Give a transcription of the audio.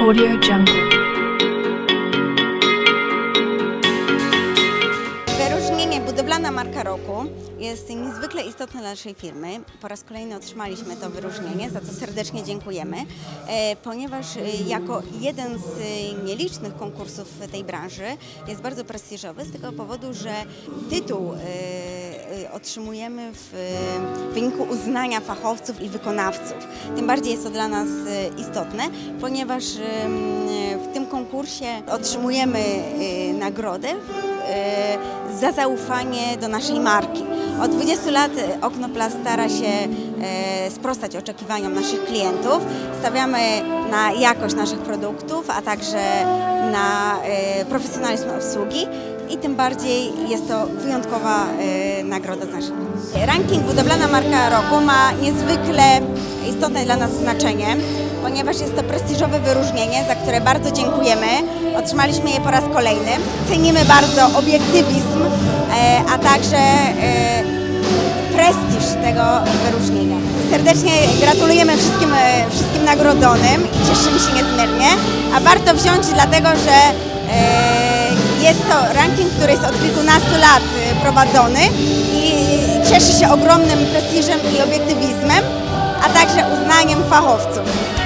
Audio Jungle. Budowlana Marka Roku jest niezwykle istotne dla naszej firmy. Po raz kolejny otrzymaliśmy to wyróżnienie, za co serdecznie dziękujemy, e, ponieważ e, jako jeden z e, nielicznych konkursów tej branży jest bardzo prestiżowy z tego powodu, że tytuł otrzymujemy w wyniku uznania fachowców i wykonawców. Tym bardziej jest to dla nas istotne, ponieważ w tym konkursie otrzymujemy nagrodę za zaufanie do naszej marki. Od 20 lat e, Oknoplas stara się e, sprostać oczekiwaniom naszych klientów. Stawiamy na jakość naszych produktów, a także na e, profesjonalizm obsługi i tym bardziej jest to wyjątkowa nagroda z naszej Ranking Budowlana Marka Roku ma niezwykle istotne dla nas znaczenie, ponieważ jest to prestiżowe wyróżnienie, za które bardzo dziękujemy. Otrzymaliśmy je po raz kolejny. Cenimy bardzo obiektywizm, e, a także e, prestiż tego wyróżnienia. Serdecznie gratulujemy wszystkim, e, wszystkim nagrodzonym i cieszymy się niezmiernie, a warto wziąć dlatego, że jest to ranking, który jest od kilkunastu lat prowadzony i cieszy się ogromnym prestiżem i obiektywizmem, a także uznaniem fachowców.